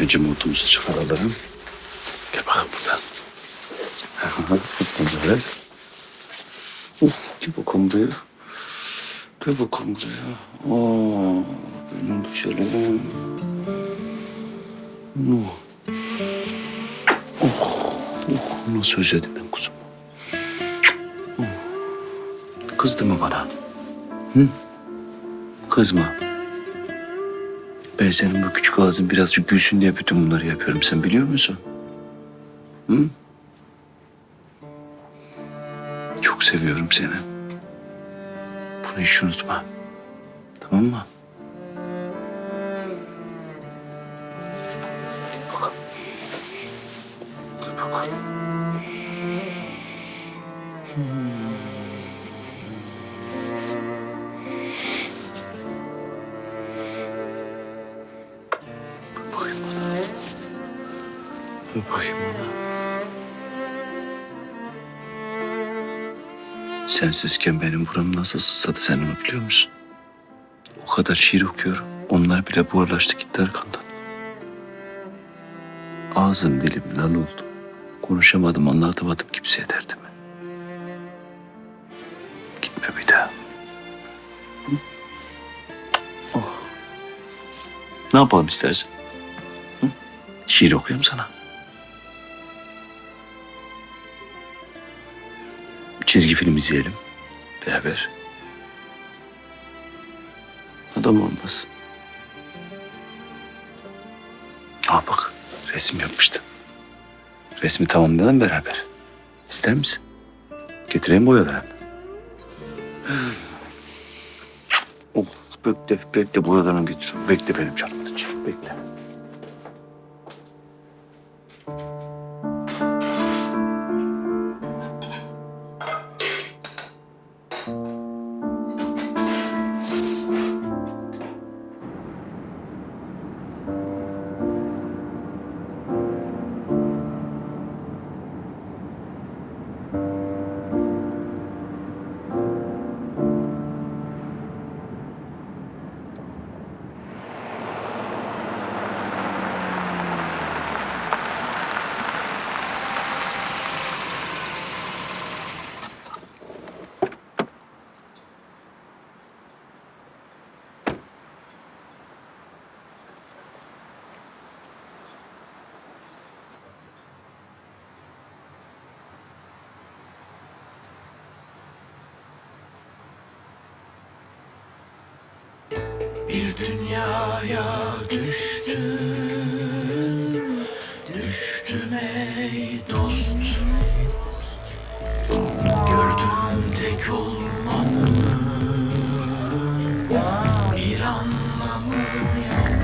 Önce montumuzu çıkaralım. Gel bakalım buradan. Bunu ver. Uf, gel bakalım buraya. Gel bakalım buraya. Aa, benim güzelim. Oh, oh, nasıl özledim ben kuzum. Oh. Kızdı mı bana? Hı? Kızma. Ben senin bu küçük ağzın birazcık gülsün diye bütün bunları yapıyorum. Sen biliyor musun? Hı? Çok seviyorum seni. Bunu hiç unutma. Tamam mı? Gel bakalım. Gel Bir bakayım bana. Sensizken benim buram nasıl sızladı sen onu biliyor musun? O kadar şiir okuyorum. Onlar bile buharlaştı gitti arkandan. Ağzım dilim lal oldu. Konuşamadım anlatamadım kimseye derdimi. Gitme bir daha. Oh. Ne yapalım istersin? Hı? Şiir okuyayım sana. Çizgi film izleyelim. Beraber. Adam olmaz. Aa bak resim yapmıştın. Resmi tamamlayalım beraber. İster misin? Getireyim boyaları. Oh, bekle, bekle boyalarını getiriyorum. Bekle benim canımın. Bekle. Dünyaya düştüm. Düştüm ey dost. Gördüm tek olmanın Bir anlamı yok